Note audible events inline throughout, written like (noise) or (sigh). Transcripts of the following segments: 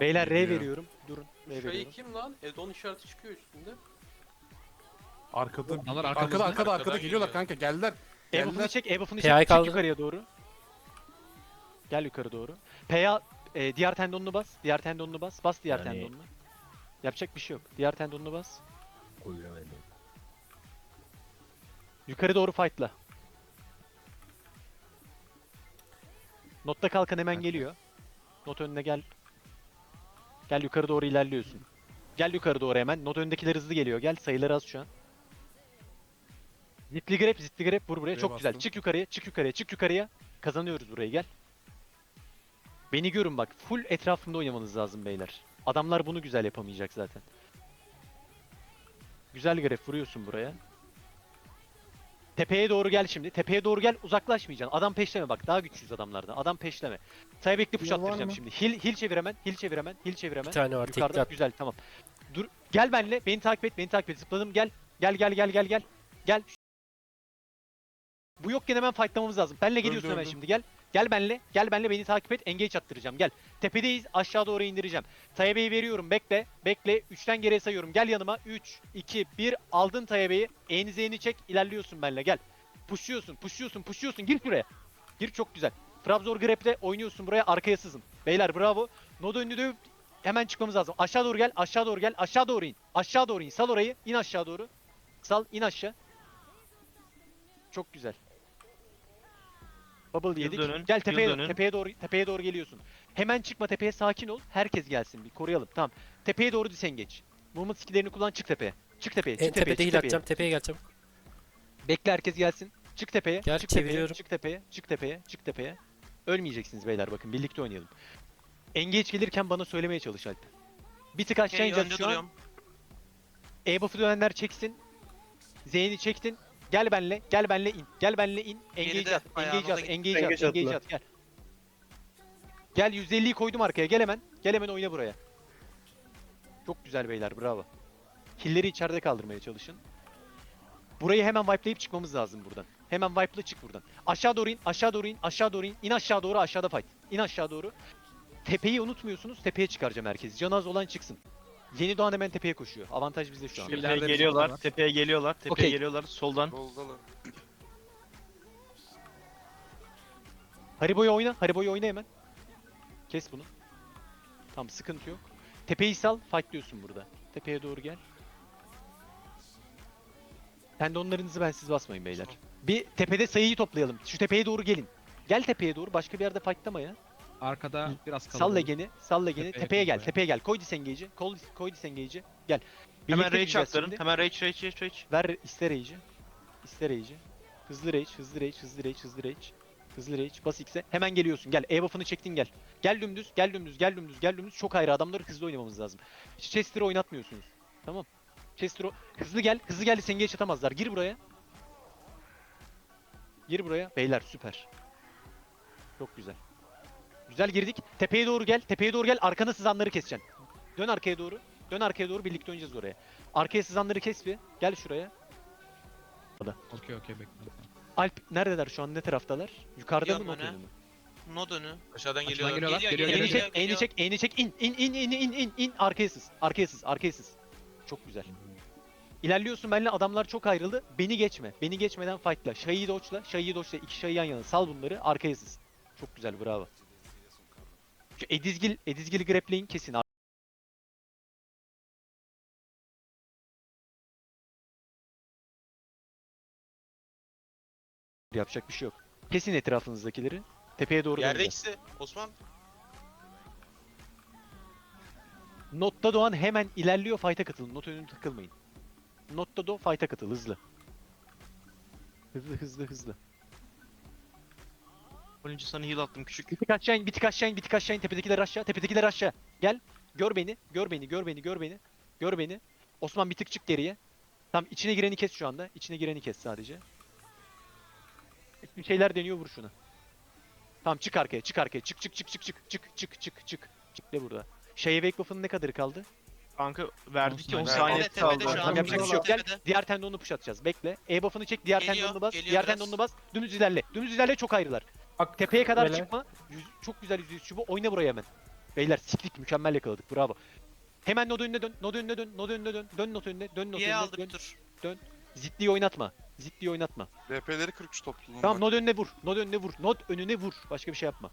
Beyler R Geliyor. veriyorum. Durun. R Şey veriyorum. kim lan? Edon işareti çıkıyor üstünde. Arkada. Adamlar Arkada arkamızda. arkada arkada Arkadan geliyorlar geliyor. kanka geldiler. E buff'unu Geldiler. çek, E buff'unu PI çek. Kaldı. yukarıya doğru. Gel yukarı doğru. PA e, diğer tendonunu bas. Diğer tendonunu bas. Bas diğer Yani- tendonunu. Yapacak bir şey yok. Diğer tendonunu bas. Koyulamadı. Yukarı doğru fightla. Notta kalkan hemen geliyor. Not önüne gel. Gel yukarı doğru ilerliyorsun. Gel yukarı doğru hemen. Not önündekiler hızlı geliyor. Gel sayıları az şu an. Zitli grep, zitli grep vur buraya. Buraya Çok güzel. bastım. Çık yukarıya, çık yukarıya, çık yukarıya. Kazanıyoruz burayı gel. Beni görün bak. Full etrafımda oynamanız lazım beyler. Adamlar bunu güzel yapamayacak zaten. Güzel grep vuruyorsun buraya. Tepeye doğru gel şimdi. Tepeye doğru gel. Uzaklaşmayacaksın. Adam peşleme bak. Daha güçlüyüz adamlardan. Adam peşleme. Say bekle push attıracağım şimdi. Heal, heal çevir hemen. Heal çevir hemen. Heal çevir hemen. Bir tane var Yukarıda tekrar. güzel tamam. Dur gel benle. Beni takip et. Beni takip et. Zıpladım gel. Gel gel gel gel gel. Gel. Bu yokken hemen fightlamamız lazım. Benle geliyorsun hemen öldüm. şimdi gel. Gel benle. Gel benle beni takip et. Engage attıracağım. Gel. Tepedeyiz. Aşağı doğru indireceğim. Tayabe'yi veriyorum. Bekle. Bekle. 3'ten geriye sayıyorum. Gel yanıma. 3, 2, 1. Aldın Tayabe'yi. Eğni zeyni çek. ilerliyorsun benle. Gel. Pushluyorsun. Pushluyorsun. Pushluyorsun. Gir şuraya. Gir çok güzel. Trabzor Grep'le oynuyorsun buraya. Arkaya sızın. Beyler bravo. Nodo önünü dövüp hemen çıkmamız lazım. Aşağı doğru gel. Aşağı doğru gel. Aşağı doğru in. Aşağı doğru in. Sal orayı. İn aşağı doğru. Sal. in aşağı. Çok güzel. Bubble yedik. dönün, Gel tepeye dönün. tepeye doğru tepeye doğru geliyorsun. Hemen çıkma tepeye sakin ol. Herkes gelsin bir koruyalım. Tamam. Tepeye doğru disengage. Movement skill'lerini kullan çık tepeye. Çık tepeye. Çık En tepeye. tepede çık heal tepeye. atacağım. Tepeye geleceğim. Bekle herkes gelsin. Çık tepeye. Gel, çık tepeye. Çık tepeye. Çık tepeye. Çık tepeye. Ölmeyeceksiniz beyler bakın birlikte oynayalım. Engage gelirken bana söylemeye çalış Alp. Bir tık aşağı Okey, ineceğiz şu an. duruyorum. E-buff'u dönenler çeksin. Zeyn'i çektin. Gel benle. Gel benle in. Gel benle in. Engage Geride, at. Engage at. Engage at. Engage at. Gel. Gel 150'yi koydum arkaya. Gel hemen. Gel hemen oyna buraya. Çok güzel beyler. Bravo. Killleri içeride kaldırmaya çalışın. Burayı hemen wipe'layıp çıkmamız lazım buradan. Hemen wipe'la çık buradan. Aşağı doğru in, aşağı doğru in, aşağı doğru in. İn aşağı doğru, aşağıda fight. İn aşağı doğru. Tepeyi unutmuyorsunuz. Tepeye çıkaracağım herkesi. Canı az olan çıksın. Yeni doğan hemen tepeye koşuyor. Avantaj bizde şu an. Tepeye bir geliyorlar. Tepeye geliyorlar. Tepeye Okey. geliyorlar. Soldan. Boldalı. Haribo'yu oyna. Haribo'yu oyna hemen. Kes bunu. Tamam sıkıntı yok. Tepeyi sal. Fight diyorsun burada. Tepeye doğru gel. Tendonlarınızı ben siz basmayın beyler. Bir tepede sayıyı toplayalım. Şu tepeye doğru gelin. Gel tepeye doğru. Başka bir yerde fightlama ya. Arkada biraz Sal kalabalık. legeni. Sal legeni. Tepeye Tepeye gel. Tepeye gel. Koy disengage'i. Koy, koy disengage'i. Gel. Hemen rage şimdi. Hemen rage rage rage rage. Ver iste rage'i. İste rage'i. Hızlı rage, hızlı rage, hızlı rage, hızlı rage. Hızlı rage. Bas X'e. Hemen geliyorsun. Gel. E buff'ını çektin gel. Gel dümdüz, gel dümdüz, gel dümdüz, gel dümdüz. Çok ayrı adamları hızlı oynamamız lazım. Chester'ı oynatmıyorsunuz. Tamam. Chester'ı hızlı gel. Hızlı gel. Sengeç atamazlar. Gir buraya. Gir buraya. Beyler süper. Çok güzel. Güzel girdik. Tepeye doğru gel. Tepeye doğru gel. Arkana sızanları keseceksin. Dön arkaya doğru. Dön arkaya doğru. Birlikte oynayacağız oraya. Arkaya sızanları kes bir. Gel şuraya. Okey okey bekle. Alp neredeler şu an ne taraftalar? Yukarıda mı not öne. Nod önü. Aşağıdan geliyorlar. geliyorlar. Geliyor, Geliyor geliyor, Eğni geliyor. çek, eğni çek, eğni çek, in, in, in, in, in, in, in, arkaya sız, arkaya sız, arkaya sız. Çok güzel. İlerliyorsun benimle adamlar çok ayrıldı. Beni geçme. Beni geçmeden fightla. Şayı doçla, şayı doçla. iki şayı yan yana. Sal bunları. Arkaya sız. Çok güzel bravo. Şu Edizgil, Edizgil grappling kesin. Yapacak bir şey yok. Kesin etrafınızdakileri. Tepeye doğru Yerde döneceğiz. ikisi. Osman. Notta Doğan hemen ilerliyor fight'a katılın. Not önüne takılmayın. Notta Do fight'a katıl hızlı. Hızlı hızlı hızlı. Önce sana heal attım küçük. Bir tık aşağı in, bir tık aşağı in, bir tık aşağı in. Tepedekiler aşağı, tepedekiler aşağı. Gel. Gör beni, gör beni, gör beni, gör beni. Gör beni. Osman bir tık çık geriye. Tam içine gireni kes şu anda. İçine gireni kes sadece. Bir şeyler deniyor vur şunu. Tamam çık arkaya, çık arkaya. Çık çık çık çık çık çık çık çık çık. Çık de burada. Şey wake buff'ın ne kadarı kaldı? Kanka verdik ya 10 Verdik. saniye Tepede, kaldı. tepede şu an. Tamam yapacak bir şey yok. Gel Tepede. diğer tendonunu push atacağız. Bekle. E buff'ını çek. Diğer Geliyor, tendonunu bas. geliyor diğer biraz. tendonunu bas. Dümdüz ilerle. Dümdüz ilerle çok ayrılar. Bak Tepeye kadar böyle. çıkma. Yüz- çok güzel yüzde yüz çubuğu. Oyna buraya hemen. Beyler siktik mükemmel yakaladık. Bravo. Hemen nod önüne dön. Nod önüne dön. Nod önüne dön. Dön nod önüne. Dön nod Niye önüne. aldık Dön. tur? Zitliyi oynatma. Zitliyi oynatma. DP'leri 43 topluluğum Tamam var. nod önüne vur. Nod önüne vur. Nod önüne vur. Başka bir şey yapma.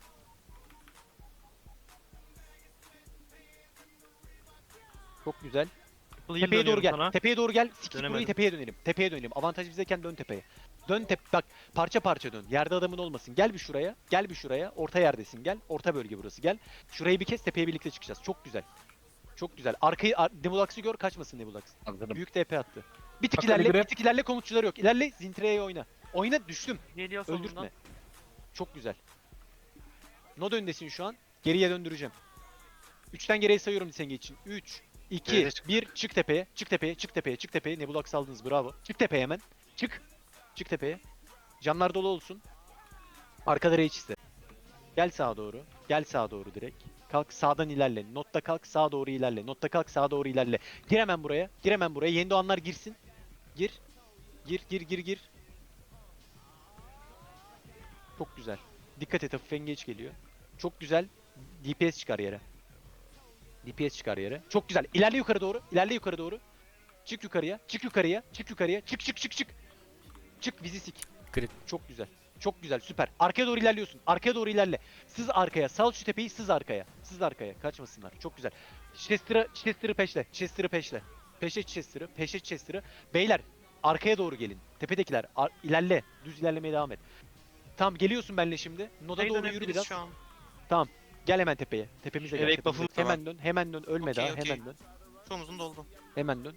Çok güzel. Tepeye doğru gel. sana. Tepeye doğru gel. Sikik burayı tepeye dönelim. Tepeye dönelim. Avantaj bizdeyken dön tepeye. Dön tep bak parça parça dön. Yerde adamın olmasın. Gel bir şuraya. Gel bir şuraya. Orta yerdesin. Gel. Orta bölge burası. Gel. Şurayı bir kes tepeye birlikte çıkacağız. Çok güzel. Çok güzel. Arkayı ar Nebulax'ı gör kaçmasın Nebulax. Hazırım. Büyük TP attı. Bir tık Bakın ilerle, bir tık ilerle komutçuları yok. İlerle Zintre'ye oyna. Oyna düştüm. Geliyor. Öldürtme. Çok güzel. Nod öndesin şu an. Geriye döndüreceğim. 3'ten geriye sayıyorum Disenge için. 3, 2, Geride çık. 1. Çık tepeye. Çık tepeye. Çık tepeye. Çık tepeye. Nebulax aldınız. Bravo. Çık tepeye hemen. Çık. Çık tepeye. Camlar dolu olsun. Arkada Rage iste. Gel sağa doğru. Gel sağa doğru direkt. Kalk sağdan ilerle. Notta kalk sağa doğru ilerle. Notta kalk sağa doğru ilerle. Gir hemen buraya. Gir hemen buraya. Yeni doğanlar girsin. Gir. Gir gir gir gir. Çok güzel. Dikkat et hafif engage geliyor. Çok güzel. DPS çıkar yere. DPS çıkar yere. Çok güzel. İlerle yukarı doğru. İlerle yukarı doğru. Çık yukarıya. Çık yukarıya. Çık yukarıya. Çık çık çık çık. Çık bizi sik. Grip. Çok güzel. Çok güzel. Süper. Arkaya doğru ilerliyorsun. Arkaya doğru ilerle. Sız arkaya. Sal şu tepeyi sız arkaya. Sız arkaya. Kaçmasınlar. Çok güzel. Chester'ı Chester'ı peşle. Chester'ı peşle. Peşe Chester'ı. Peşe Chester'ı. Beyler arkaya doğru gelin. Tepedekiler ar- ilerle. Düz ilerlemeye devam et. Tamam geliyorsun benle şimdi. Noda doğru yürü dönebiliriz biraz. şu an? Gel hemen tepeye. Tepemize gel. Evet, tepemize. buff'um- Hemen dön. Hemen dön. Ölme Okey, daha. okey. Hemen dön. Omuzun doldu. Hemen dön.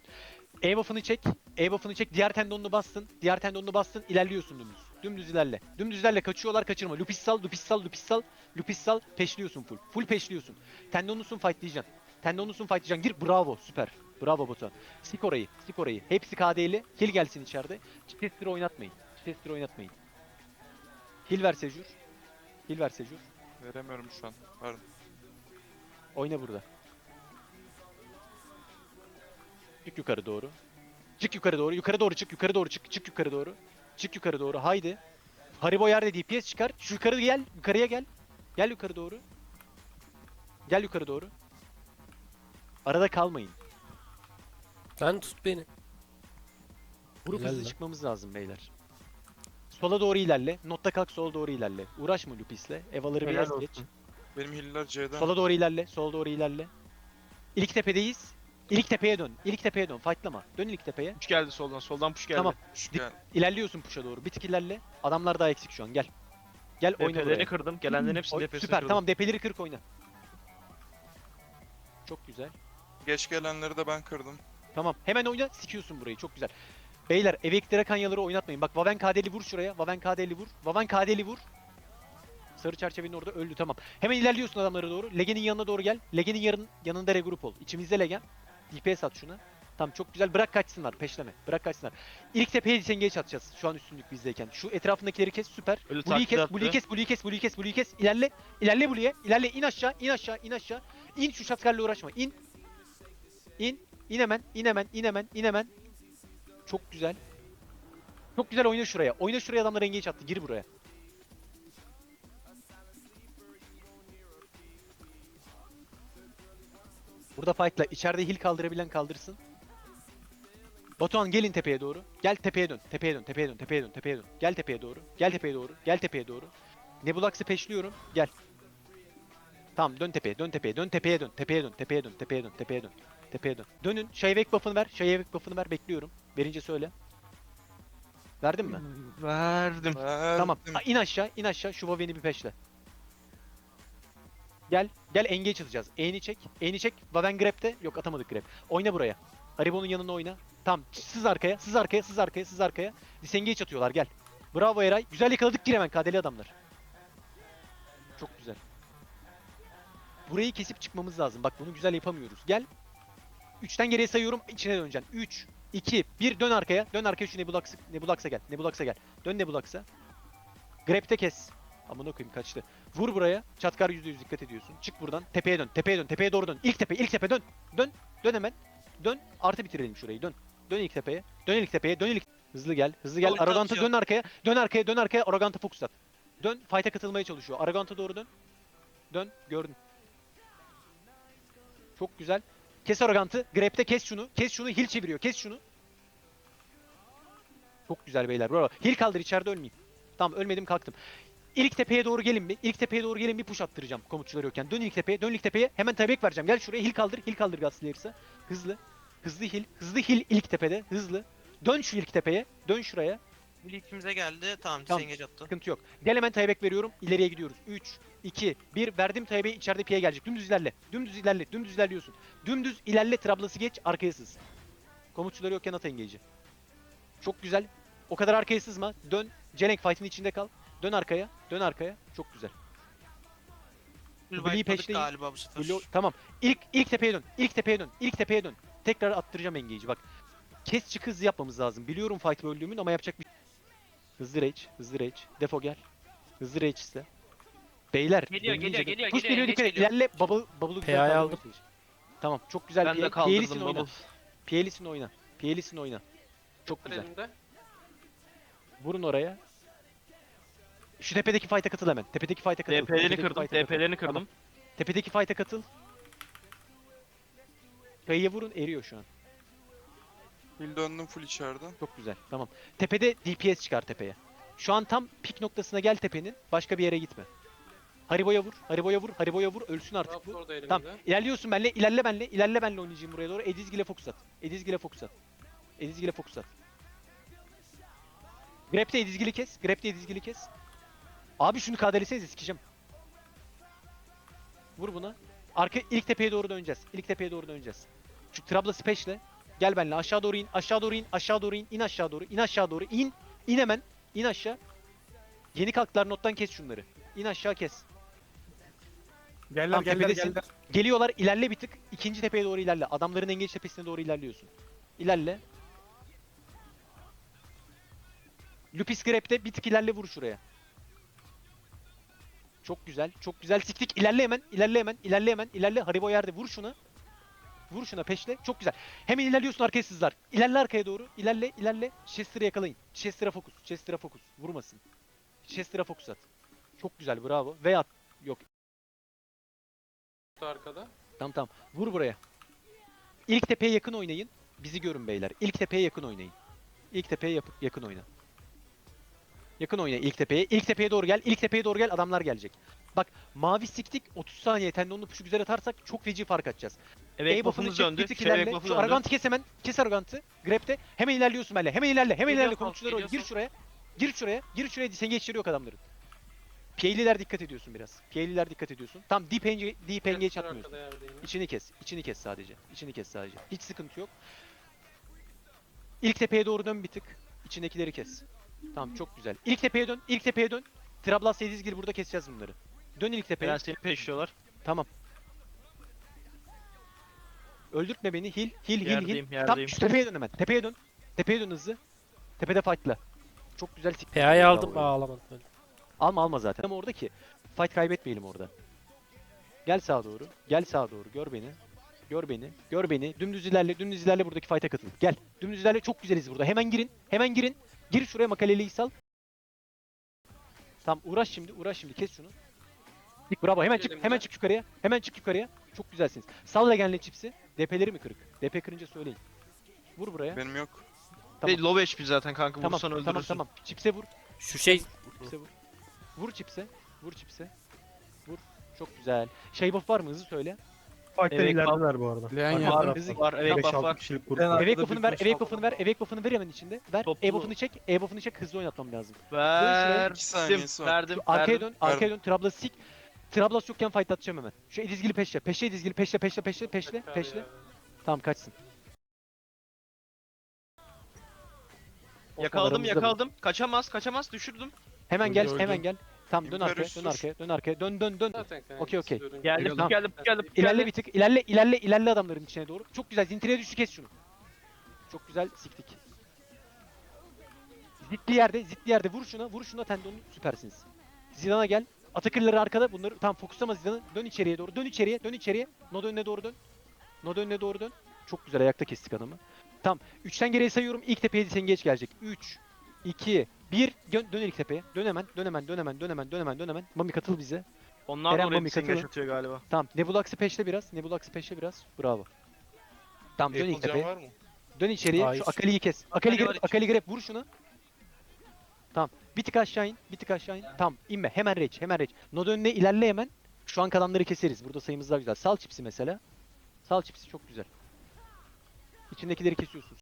E buff'ını çek. E buff'ını çek. Diğer tendonunu bastın. Diğer tendonunu bastın. İlerliyorsun dümdüz. Dümdüz ilerle. Dümdüz ilerle. Kaçıyorlar kaçırma. Lupis sal, lupis sal, lupis sal. Lupis sal. Peşliyorsun full. Full peşliyorsun. Tendonusun fightlayacaksın. Tendonusun fightlayacaksın. Gir. Bravo. Süper. Bravo Batuhan. Sik orayı. Sik orayı. Hepsi KD'li. Kill gelsin içeride. Chester'ı oynatmayın. Chester'ı oynatmayın. Kill ver Sejur. Kill ver Sejur. Veremiyorum şu an. Pardon. Oyna burada. Çık yukarı doğru. Çık yukarı doğru. Yukarı doğru çık. Yukarı doğru çık. Çık yukarı doğru. Çık yukarı doğru. Haydi. Haribo yerde DPS çıkar. Şu yukarı gel. Yukarıya gel. Gel yukarı doğru. Gel yukarı doğru. Arada kalmayın. Sen tut beni. Helal hızlı lan. çıkmamız lazım beyler. Sola doğru ilerle. Notta kalk sola doğru ilerle. Uğraşma Lupis'le. Evaları Helal biraz olsun. geç. Benim healer C'den. Sola doğru ilerle. Sola doğru ilerle. İlk tepedeyiz. İlk tepeye dön. İlk tepeye dön. Fightlama. Dön ilk tepeye. Push geldi soldan. Soldan push geldi. Tamam. Şu Dik-. İlerliyorsun push'a doğru. Bir tık ilerle. Adamlar daha eksik şu an. Gel. Gel oyna DP'leri buraya. kırdım. Gelenlerin hepsini Oy- DP'sini Süper. kırdım. Tamam depeleri kırık oyna. Çok güzel. Geç gelenleri de ben kırdım. Tamam. Hemen oyna. Sikiyorsun burayı. Çok güzel. Beyler Evektere Kanyaları oynatmayın. Bak Vaven KD'li vur şuraya. Vaven KD'li vur. Vaven KD'li vur. Sarı çerçevenin orada öldü tamam. Hemen ilerliyorsun adamlara doğru. Legen'in yanına doğru gel. Legen'in yarın, yanında regroup ol. İçimizde Legen. DPS at şuna. Tamam çok güzel. Bırak kaçsınlar. Peşleme. Bırak kaçsınlar. İlk tepeye disengage atacağız. Şu an üstünlük bizdeyken. Şu etrafındakileri kes. Süper. Blue'yu kes. Blue'yu kes, Blue'yu kes, Blue'yu kes, Blue'yu kes. İlerle. İlerle Blue'ye. İlerle. in aşağı, in aşağı, in aşağı. İn şu şatkarla uğraşma. İn. İn. İn hemen, in hemen, in hemen, in hemen. Çok güzel. Çok güzel oyna şuraya. Oyna şuraya adamlar engage attı. Gir buraya. Burada fightla. İçeride heal kaldırabilen kaldırsın. Batuhan gelin tepeye doğru. Gel tepeye dön. Tepeye dön. Tepeye dön. Tepeye dön. Tepeye dön. Gel tepeye doğru. Gel tepeye doğru. Gel tepeye doğru. Nebulax'ı peşliyorum. Gel. Tamam dön tepeye. Dön tepeye. Dön tepeye dön. Tepeye dön. Tepeye dön. Tepeye dön. Tepeye dön. Tepeye dön. Dönün. Şayvek buff'ını ver. Şayvek buff'ını ver. Bekliyorum. Verince söyle. Verdin mi? Verdim. Tamam. Verdim. A, in aşağı, in aşağı. Şu Vaven'i bir peşle. Gel. Gel engage atacağız. E'ni çek. E'ni çek. Vaven grab'te. Yok atamadık grab. Oyna buraya. Haribo'nun yanına oyna. Tamam. Sız arkaya. Sız arkaya. Sız arkaya. Sız arkaya. Disengage atıyorlar. Gel. Bravo Eray. Güzel yakaladık. Gir hemen. KD'li adamlar. Çok güzel. Burayı kesip çıkmamız lazım. Bak bunu güzel yapamıyoruz. Gel. 3'ten geriye sayıyorum. İçine döneceksin. 3, 2, 1. Dön arkaya. Dön arkaya şu Nebulax'a Nebulax'a gel. Nebulax'a gel. Dön Nebulax'a. Grab'te kes. Amına koyayım kaçtı. Vur buraya. Çatkar %100 dikkat ediyorsun. Çık buradan. Tepeye dön. Tepeye dön. Tepeye doğru dön. İlk tepe. ilk tepe dön. Dön. Dön hemen. Dön. Artı bitirelim şurayı. Dön. Dön ilk tepeye. Dön ilk tepeye. Dön ilk. Hızlı gel. Hızlı gel. Atıyor. dön arkaya. Dön arkaya. Dön arkaya. Arrogant'a fokus at. Dön. Fight'a katılmaya çalışıyor. Arrogant'a doğru dön. Dön. Gördün. Çok güzel. Kes arrogantı. Grab'de kes şunu. Kes şunu. Heal çeviriyor. Kes şunu. Çok güzel beyler. Bravo. Heal kaldır içeride ölmeyeyim. Tamam ölmedim kalktım. İlk tepeye doğru gelin bir. İlk tepeye doğru gelin bir push attıracağım komutçular yokken. Dön ilk tepeye. Dön ilk tepeye. Hemen taybek vereceğim. Gel şuraya heal kaldır. Heal kaldır Gatslayer'sa. Hızlı. Hızlı heal. Hızlı heal ilk tepede. Hızlı. Dön şu ilk tepeye. Dön şuraya. Bu ilkimize geldi. Tamam, Tamam. Disengage attı. Sıkıntı yok. Gel hemen taybek veriyorum. İleriye gidiyoruz. 3, 2, 1. Verdim taybeyi içeride piye gelecek. Dümdüz ilerle. Dümdüz ilerle. Dümdüz ilerliyorsun. Dümdüz ilerle. Trablası geç. Arkaya sız. Komutçuları yokken at engage'i. Çok güzel. O kadar arkaya sızma. Dön. Celenk fight'in içinde kal. Dön arkaya. Dön arkaya. Çok güzel. Wipe'ladık peşleyin. galiba bu sefer. Blue- tamam. İlk ilk tepeye dön. İlk tepeye dön. İlk tepeye dön. Tekrar attıracağım engage'i. Bak. Kes çık hızlı yapmamız lazım. Biliyorum fight böldüğümün ama yapacak bir Hızlı rage. Hızlı rage. Defo gel. Hızlı rage ise. Beyler. Geliyor, geliyor, geliyor, Push geliyor, geliyor. Dikkat et. geliyor. İlerle. Bubble, bubble'ı güzel aldım. Tamam. Çok güzel. Ben de kaldırdım bubble. PA'lisin oyna. PA'lisin oyna. Çok güzel. Vurun oraya. Şu tepedeki fight'a katıl hemen. Tepedeki fight'a katıl. DP'lerini Tepedeki kırdım. fight'a katıl. DP'lerini Tamam. kırdım. Tepedeki fight'a katıl. Kayıya vurun eriyor şu an. Heal döndüm full içeride. Çok güzel. Tamam. Tepede DPS çıkar tepeye. Şu an tam pik noktasına gel tepenin. Başka bir yere gitme. Haribo'ya vur. Haribo'ya vur. Haribo'ya vur. Ölsün artık bu. elimde. Tamam. İlerliyorsun benle. ilerle benle. ilerle benle oynayacağım buraya doğru. Edizgil'e fokus at. Edizgil'e fokus at. Edizgil'e fokus at. Grab'de Edizgil'i kes. Grab'de Edizgil'i kes. Abi şunu kadelesenize sikeceğim. Vur buna. Arka ilk tepeye doğru döneceğiz. İlk tepeye doğru döneceğiz. Şu Trabla Special'le. Gel benimle aşağı doğru in, aşağı doğru in, aşağı doğru in, in aşağı doğru, in aşağı doğru, in, in hemen, in aşağı. Yeni kalktılar nottan kes şunları. İn aşağı kes. Geller Tamam, geller tepedesin. geller. Geliyorlar ilerle bir tık. ikinci tepeye doğru ilerle. Adamların engeç tepesine doğru ilerliyorsun. İlerle. Lupis Grab'de bir tık ilerle vur şuraya. Çok güzel. Çok güzel. Siktik. İlerle hemen. ilerle hemen. ilerle hemen. ilerle. Haribo yerde. Vur şuna. Vur şuna peşle. Çok güzel. Hemen ilerliyorsun arkaya sızlar. İlerle arkaya doğru. İlerle. ilerle. Chester'ı yakalayın. Chester'a fokus. Chester'a fokus. Vurmasın. Chester'a fokus at. Çok güzel. Bravo. Ve at. Yok. arkada. Tamam tamam. Vur buraya. İlk tepeye yakın oynayın. Bizi görün beyler. İlk tepeye yakın oynayın. İlk tepeye yakın oyna. Yakın oyna ilk tepeye. İlk tepeye doğru gel. İlk tepeye doğru gel. Adamlar gelecek. Bak mavi siktik 30 saniye tendonlu puşu güzel atarsak çok feci fark atacağız. Evet çek, döndü. buff'u Şu döndü. arrogant'ı kes hemen. Kes arrogant'ı. Grab'de. Hemen ilerliyorsun benimle. Hemen ilerle. Hemen ilerle. Komutçuları geliyor Gir şuraya. Gir şuraya. Gir şuraya. Disengage yok adamların. PL'liler dikkat ediyorsun biraz. PL'liler dikkat ediyorsun. Tam deep engage, deep engage atmıyorsun. İçini kes. içini kes sadece. İçini kes sadece. Hiç sıkıntı yok. İlk tepeye doğru dön bir tık. İçindekileri kes. Tamam çok güzel. İlk tepeye dön. İlk tepeye dön. Trablas Edizgil burada keseceğiz bunları. Dön ilk tepeye. Ben seni peşliyorlar. Tamam. Öldürtme beni. Hil, hil, hil, Yerdeyim, hil. yerdeyim. Tam şu tepeye dön hemen. Tepeye dön. Tepeye dön hızlı. Tepede fightla. Çok güzel siktir. PA'yı aldım ya. ağlamadım. öyle. Alma alma zaten. Ama orada ki fight kaybetmeyelim orada. Gel sağa doğru. Gel sağa doğru. Gör beni. Gör beni. Gör beni. Dümdüz ilerle. Dümdüz ilerle buradaki fight'a katıl. Gel. Dümdüz ilerle. Çok güzeliz burada. Hemen girin. Hemen girin. Gir şuraya makaleliyi sal. Tamam uğraş şimdi. Uğraş şimdi. Kes şunu. Dik bravo. Hemen çık. Hemen çık yukarıya. Hemen çık yukarıya. Çok güzelsiniz. Sal legenle çipsi. DP'leri mi kırık? DP kırınca söyleyin. Vur buraya. Benim yok. Tamam. Tamam. Low HP zaten kanka Tamam. vursan öldürürsün. Tamam tamam. Çipse vur. Şu şey Çipse vur. Vur çipse. Vur çipse. Vur. Çok güzel. Şey buff var mı? Hızlı söyle. Fight'ten Evet, ilerideler bu arada. Leğen Arka ya. tarafta. Hızlı- Var evet buff altı var. kişilik grup. Evek buff'unu ver, evek buff'unu ver, evek buff'unu ver hemen içinde. Ver. Toplu. E buff'unu çek, E buff'unu çek, hızlı oynatmam lazım. Verdim. İki saniyesi var. Verdim. Arkaya verdim. dön, arkaya dön, Trablas sik. Trablas yokken fight atacağım hemen. Şu Edizgili peşle, peşle Edizgili, peşle, peşle, peşle, peşle, peşle. Tamam kaçsın. Yakaladım bu. yakaladım. Kaçamaz kaçamaz düşürdüm. Hemen Öldü, gel, öldü. hemen gel. Tamam dön Imperius arkaya, dön arkaya, dön arkaya, dön dön dön. Zaten kanka, Okey, okey. dönünce- Geldim Tamam. geldim geldim. İlerle bir tık, ilerle, ilerle, ilerle adamların içine doğru. Çok güzel, zintireye düştü kes şunu. Çok güzel, siktik. Zitli yerde, zitli yerde vur şuna, vur şuna tendonu süpersiniz. Zidane'a gel. Atakırları arkada bunları tam fokuslama Zidane'ı. Dön içeriye doğru, dön içeriye, dön içeriye. Nod önüne doğru dön. Nod önüne doğru dön. Çok güzel ayakta kestik adamı. Tamam, 3'ten geriye sayıyorum. İlk tepeye geç gelecek. 3, 2, 1. Dön, dön ilk tepeye. Dön hemen, dön hemen, dön hemen, dön hemen, dön hemen, dön hemen. Mami katıl bize. Onlar Eren da oraya Mami disengage katılın. atıyor galiba. Tamam. Nebulax'ı peşle biraz. Nebulax'ı peşle biraz. Bravo. Tamam dön ilk tepeye. var mı? Dön içeriye. Hayır. Şu Akali'yi kes. Akali Akali var grep, Akali grep. Vur şunu. Tamam. Bir tık aşağı in. Bir tık aşağı in. Tamam. inme. Hemen reç. Hemen reç. Node önüne ilerle hemen. Şu an kalanları keseriz. Burada sayımız daha güzel. Sal çipsi mesela. Sal çipsi çok güzel. İçindekileri kesiyorsun.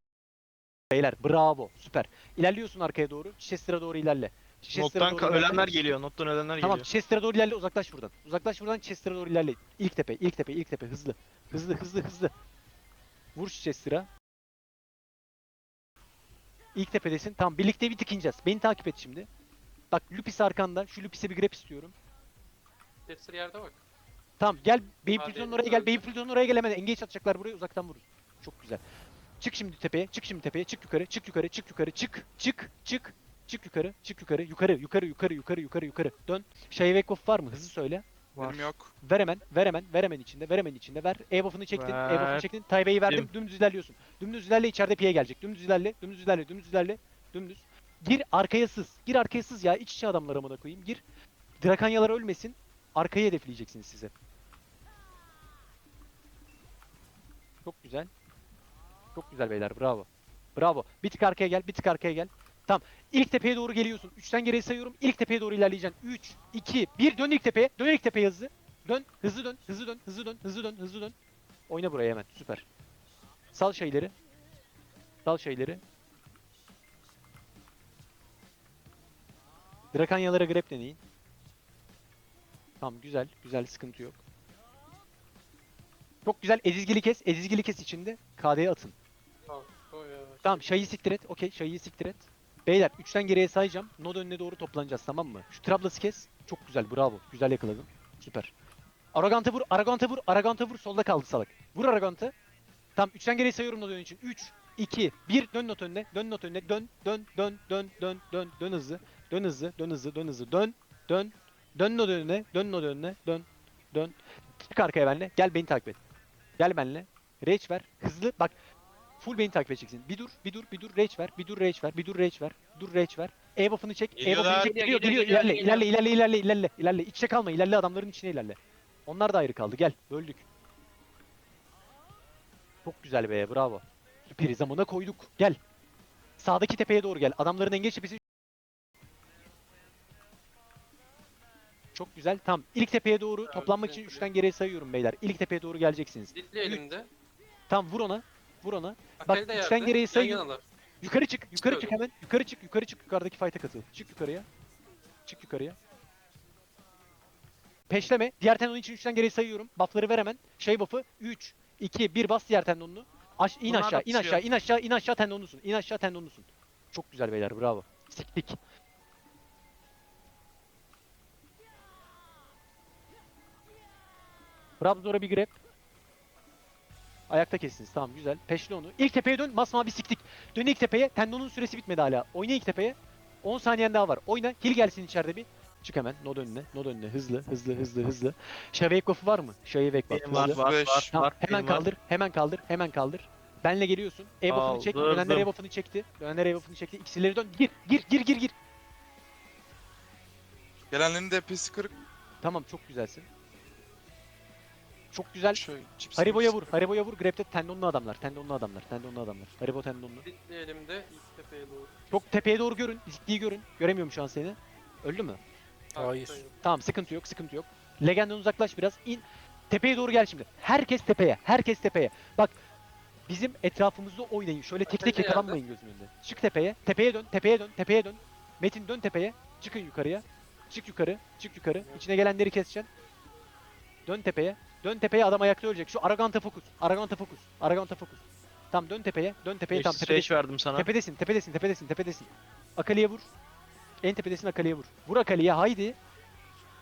Beyler bravo. Süper. İlerliyorsun arkaya doğru. Chester'a doğru ilerle. Chester'a Nottan doğru ka- ilerle. ölenler geliyor. Nottan ölenler Tamam geliyor. Chester'a doğru ilerle uzaklaş buradan. Uzaklaş buradan Chester'a doğru ilerle. İlk tepe, ilk tepe, ilk tepe hızlı. Hızlı, hızlı, hızlı. Vur şu Chester'a. İlk tepedesin. Tamam birlikte bir tık ineceğiz. Beni takip et şimdi. Bak Lupis arkanda. Şu Lupis'e bir grab istiyorum. Chester yerde bak. Tamam gel Hadi, Beyblitone'un oraya gel. öldü. Beyblitone'un oraya gel hemen. Engage atacaklar buraya uzaktan vururuz. Çok güzel. Çık şimdi tepeye. Çık şimdi tepeye. Çık yukarı. Çık yukarı. Çık yukarı. Çık. Çık. Çık. Çık yukarı. Çık yukarı. Yukarı. Yukarı. Yukarı. Yukarı. Yukarı. Yukarı. Dön. Şey off var mı? Hızlı söyle. Benim yok. Ver hemen, ver hemen, ver hemen içinde, ver hemen içinde, ver. E-buff'ını çektin, E-buff'ını Ver. çektin. Taybe'yi verdim, Dim. dümdüz ilerliyorsun. Dümdüz ilerle, içeride piye gelecek. Dümdüz ilerle, dümdüz ilerle, dümdüz ilerle, dümdüz. Gir arkaya sız. Gir arkaya sız ya. İç içe adamlar amına koyayım. Gir. Drakanyalar ölmesin. Arkayı hedefleyeceksiniz size. Çok güzel. Çok güzel beyler. Bravo. Bravo. Bir tık arkaya gel. Bir tık arkaya gel. Tamam. İlk tepeye doğru geliyorsun. Üçten geriye sayıyorum. İlk tepeye doğru ilerleyeceksin. 3, 2, 1. Dön ilk tepeye. Dön ilk tepeye hızlı. Dön. Hızlı dön. Hızlı dön. Hızlı dön. Hızlı dön. Hızlı dön. Oyna buraya hemen. Süper. Sal şeyleri. Sal şeyleri. Drakanyalara grep deneyin. Tamam güzel. Güzel sıkıntı yok. Çok güzel. Ezizgili kes. Ezizgili kes içinde. KD'ye atın. Tamam. Şay'ı siktir et. Okey Şay'ı siktir et. Beyler 3'ten geriye sayacağım. Node önüne doğru toplanacağız tamam mı? Şu Trablas'ı kes. Çok güzel bravo. Güzel yakaladın. Süper. Aragant'a vur, Aragant'a vur, Aragant'a vur. Solda kaldı salak. Vur Aragant'ı. Tamam 3'ten geriye sayıyorum Node önü için. 3, 2, 1. Dön Node önüne. Dön Node önüne. Dön, dön, dön, dön, dön, dön, dön hızlı. Dön hızlı, dön hızlı, dön hızlı. Dön, dön. Dön Node önüne. Dön Node önüne. Dön, dön. Çık arkaya benle. Gel beni takip et. Gel benle. Rage ver. Hızlı. Bak Full beni takip edeceksin. Bir dur, bir dur, bir dur, rage ver, bir dur, rage ver, bir dur, rage ver, dur, rage ver. E buff'ını çek, E buff'ını Geliyorlar. çek, geliyor, Geliyor, geliyor, geliyor, ilerle, ilerle, ilerle, ilerle, ilerle, ilerle. İçe kalma, ilerle adamların içine ilerle. Onlar da ayrı kaldı, gel, böldük. Çok güzel be, bravo. Süperi zamana koyduk, gel. Sağdaki tepeye doğru gel, adamların engel tepesi. Çok güzel, tamam. İlk tepeye doğru toplanmak için 3'ten geriye sayıyorum beyler. İlk tepeye doğru geleceksiniz. Ditli elimde. Tamam vur ona, vur ona. Akali de üçten yerde. geriye Yan yanalar. Yukarı çık, yukarı çık Çıkıyorum. hemen. Yukarı çık, yukarı çık. Yukarıdaki fight'a katıl. Çık yukarıya. Çık yukarıya. Peşleme. Diğer tendon için 3'ten geriye sayıyorum. Buff'ları ver hemen. Şey buff'ı 3, 2, 1 bas diğer tendonunu. Aş in Bunlar da aşağı, in aşağı, in aşağı, in aşağı tendonlusun. İn aşağı tendonlusun. Çok güzel beyler, bravo. Siktik. Trabzon'a bir grab. Ayakta kestiniz. Tamam güzel. Peşli onu. İlk tepeye dön. Masmavi siktik. Dön ilk tepeye. Tendonun süresi bitmedi hala. Oyna ilk tepeye. 10 saniyen daha var. Oyna. Heal gelsin içeride bir. Çık hemen. Node önüne. Node önüne. Hızlı. Hızlı. Hızlı. Hızlı. Wake var mı? Benim var, var, var, Tamam. var. Hemen benim var. kaldır. Hemen kaldır. Hemen kaldır. Benle geliyorsun. E-buff'ını çek. Dönenler E-buff'ını çekti. Dönenler E-buff'ını çekti. İksirleri dön. Gir. Gir. Gir. Gir. Gir. Gelenlerin de epesi kırık. Tamam. Çok güzelsin. Çok güzel. Şöyle cips Haribo'ya vur. Haribo'ya vur. Grab'de tendonlu adamlar. Tendonlu adamlar. Tendonlu adamlar. Haribo tendonlu. Elimde. ilk tepeye doğru. Çok tepeye doğru görün. Zikliyi görün. Göremiyorum şu an seni. Öldü mü? Hayır. Tamam sıkıntı yok sıkıntı yok. Legend'den uzaklaş biraz. İn. Tepeye doğru gel şimdi. Herkes tepeye. Herkes tepeye. Bak bizim etrafımızda oynayın. Şöyle tek tek yakalanmayın gözümün önünde. Çık tepeye. Tepeye dön. Tepeye dön. Tepeye dön. Metin dön tepeye. Çıkın yukarıya. Çık yukarı. Çık yukarı. İçine gelenleri keseceksin. Dön tepeye. Dön tepeye adam ayakta ölecek. Şu Aragant'a fokus. Aragant'a fokus. Aragant'a fokus. Tamam dön tepeye. Dön tepeye. Eşsiz tepedesin. Rage verdim sana. Tepedesin, tepedesin, tepedesin, tepedesin. Akali'ye vur. En tepedesin Akali'ye vur. Vur Akali'ye haydi.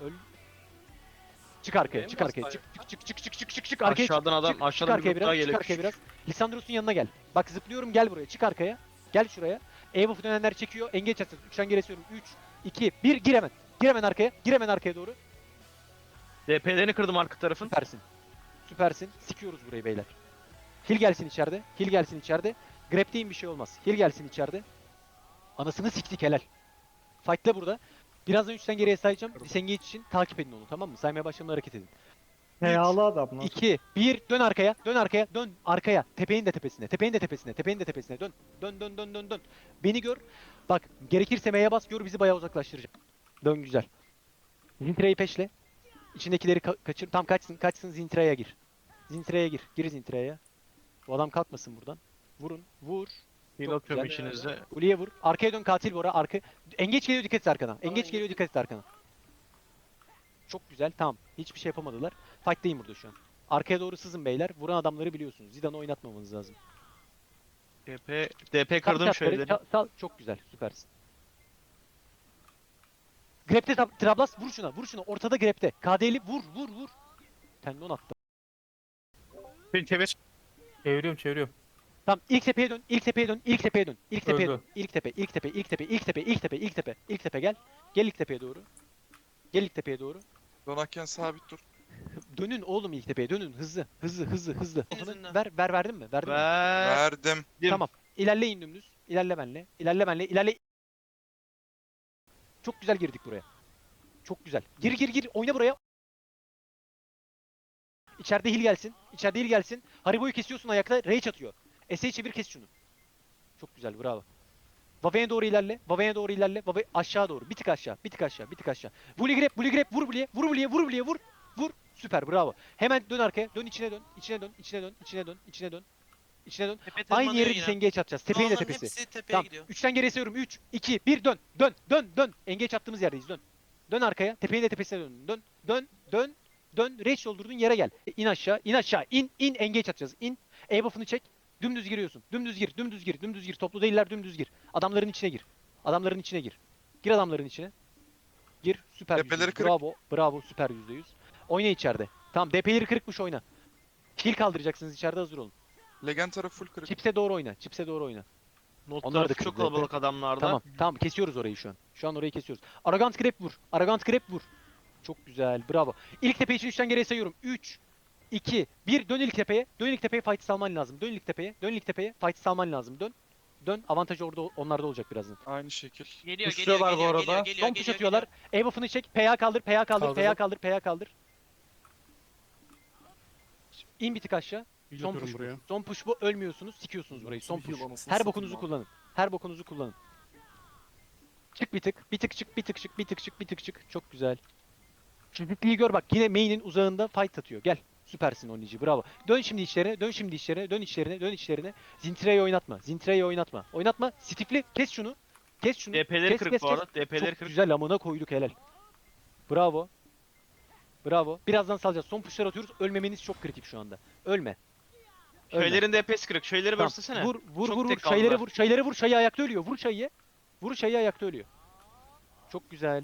Öl. Çık arkaya, Neye çık arkaya. Çık çık çık çık çık çık çık arkaya. çık, Aşağıdan adam, çık, çık aşağıdan arkaya bir biraz, çık geliyor. arkaya biraz. Lisandros'un yanına gel. Bak zıplıyorum gel buraya. Çık arkaya. Gel şuraya. E-buff dönenler çekiyor. Engage atacağız. Üçten geri söylüyorum. 3, 2, 1 gir hemen. Gir hemen arkaya. Gir hemen arkaya doğru. DP'lerini kırdım arka tarafın. Süpersin. Süpersin. Sikiyoruz burayı beyler. Hil gelsin içeride. Hil gelsin içeride. Grab'deyin bir şey olmaz. Hil gelsin içeride. Anasını siktik helal. Fight'la burada. Birazdan 3'ten geriye sayacağım. Disengage için takip edin onu tamam mı? Saymaya başlamada hareket edin. Heyalı adam lan. 2 1 dön arkaya. Dön arkaya. Dön arkaya. Tepenin de tepesine. Tepenin de tepesine. Tepenin de tepesine. Dön. Dön dön dön dön dön. Beni gör. Bak gerekirse M'ye bas gör bizi bayağı uzaklaştıracak. Dön güzel. Zintra'yı peşle. İçindekileri ka- kaçır. Tam kaçsın. Kaçsın Zintra'ya gir. Zintra'ya gir. Gir Zintra'ya. Bu adam kalkmasın buradan. Vurun. Vur. Heal Çok atıyorum güzel. içinizde. Uli'ye vur. Arkaya dön katil Bora. Arka. Engeç geliyor dikkat et arkana. Engeç geliyor dikkat et arkana. Çok güzel. Tamam. Hiçbir şey yapamadılar. Fight'tayım burada şu an. Arkaya doğru sızın beyler. Vuran adamları biliyorsunuz. Zidane'ı oynatmamanız lazım. DP, DP kırdım şöyle. Sal. Çok güzel. Süpersin. Grep'te tab- Trablas vur şuna. Vur şuna. Ortada Grep'te. KD'li vur vur vur. Tendon attı. Bir çevir. Çeviriyorum çeviriyorum. Tamam ilk tepeye dön, ilk tepeye dön, ilk tepeye dön, ilk tepeye Öldü. dön, ilk tepe, ilk tepe, ilk tepe, ilk tepe, ilk tepe, ilk tepe, ilk tepe gel. Gel ilk tepeye doğru. Gel ilk tepeye doğru. Donakken sabit dur. (laughs) Dönün oğlum ilk tepeye dönün hızlı hızlı hızlı hızlı. Yüzünden. ver ver verdin mi? Verdin mi? Ver. Verdim. Dim. Tamam. İlerleyin dümdüz. İlerle benle. İlerle benle. İlerle. Çok güzel girdik buraya. Çok güzel. Gir gir gir. Oyna buraya. İçeride hil gelsin. İçeride hil gelsin. Haribo'yu kesiyorsun ayakta. Rage atıyor. S'ye çevir kes şunu. Çok güzel bravo. Vava'ya doğru ilerle. Vava'ya doğru ilerle. Vava aşağı doğru. Bir tık aşağı. Bir tık aşağı. Bir tık aşağı. Bully grab. Bully grab. Vur Bully'e. Vur Bully'e. Vur Bully'e. Vur. Vur. Süper bravo. Hemen dön arkaya. Dön içine dön. İçine dön. İçine dön. İçine dön. İçine dön. İçine dön. Tepe Aynı tırmanıyor yere yine. disengage atacağız. Tepeyin de Onların tepesi. hepsi tepeye Tamam. gidiyor. 3'ten geriye sayıyorum. 3, 2, 1 dön. Dön, dön, dön. Engage attığımız yerdeyiz. Dön. Dön arkaya. Tepenin de tepesine dön. Dön, dön, dön, dön. Reach doldurduğun yere gel. E, İn aşağı, in aşağı. İn, in. Engage atacağız. İn. E buff'ını çek. Dümdüz giriyorsun. Dümdüz gir, dümdüz gir, dümdüz gir. Toplu değiller, dümdüz gir. Adamların içine gir. Adamların içine gir. Gir adamların içine. Gir. Süper Tepeleri %100. kırık. Bravo, bravo. Süper %100. Oyna içeride. Tamam, DP'leri kırıkmış oyna. Kill kaldıracaksınız içeride hazır olun. Legend tarafı full kırık. Chips'e doğru oyna. Chips'e doğru oyna. Not Onları da tarafı çok kırdı. kalabalık adamlarda. Tamam tamam kesiyoruz orayı şu an. Şu an orayı kesiyoruz. Arrogant grab vur. Arrogant grab vur. Çok güzel bravo. İlk tepe için 3'ten geriye sayıyorum. 3, 2, 1 dön ilk tepeye. Dön ilk tepeye fight salman lazım. Dön ilk tepeye. Dön ilk tepeye fight salman lazım. Dön. Dön. Avantajı orada onlarda olacak birazdan. Aynı şekil. Geliyor geliyor Pushluyorlar bu geliyor arada. geliyor geliyor Son push geliyor, atıyorlar. E buff'ını çek. PA kaldır. PA kaldır. PA Kaldırdım. kaldır. PA kaldır. İn bir tık aşağı. Son push bu. buraya. Son push bu. Ölmüyorsunuz. Sikiyorsunuz burayı. Son push. Her bokunuzu lan. kullanın. Her bokunuzu kullanın. Çık bir tık. Bir tık çık. Bir tık çık. Bir tık çık. Bir tık çık. Çok güzel. Fizikliği gör bak. Yine main'in uzağında fight atıyor. Gel. Süpersin Onici. Bravo. Dön şimdi içlerine. Dön şimdi içlerine. Dön içlerine. Dön içlerine. Zintre'yi oynatma. Zintre'yi oynatma. Oynatma. Stifli. Kes şunu. Kes şunu. DP'leri kes, kırık kes, bu kes. arada. DP'leri Çok kırık. güzel amına koyduk helal. Bravo. Bravo. Birazdan salacağız. Son pushlar atıyoruz. Ölmemeniz çok kritik şu anda. Ölme. Ölme. Şeylerin DP'si kırık. Şeyleri Tamam, bölsene. Vur vur Çok vur vur. Şeyleri vur. Şeyleri vur. Şeyi ayakta ölüyor. Vur şeyi. Vur şeyi ayakta ölüyor. Çok güzel.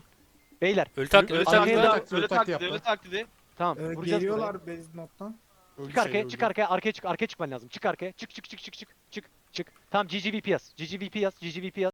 Beyler. Ölü taklit. Öyle Ölü taklidi. Öyle taklit taklidi. Öyle taklidi. Tamam. Ee, geliyorlar base nottan. Çık arkaya, şeyler, çık arkaya, arkaya çık, arkaya çıkman lazım. Çık arkaya, çık çık çık çık çık çık çık. Tamam GGVP yaz, GGVP yaz, GGVP yaz.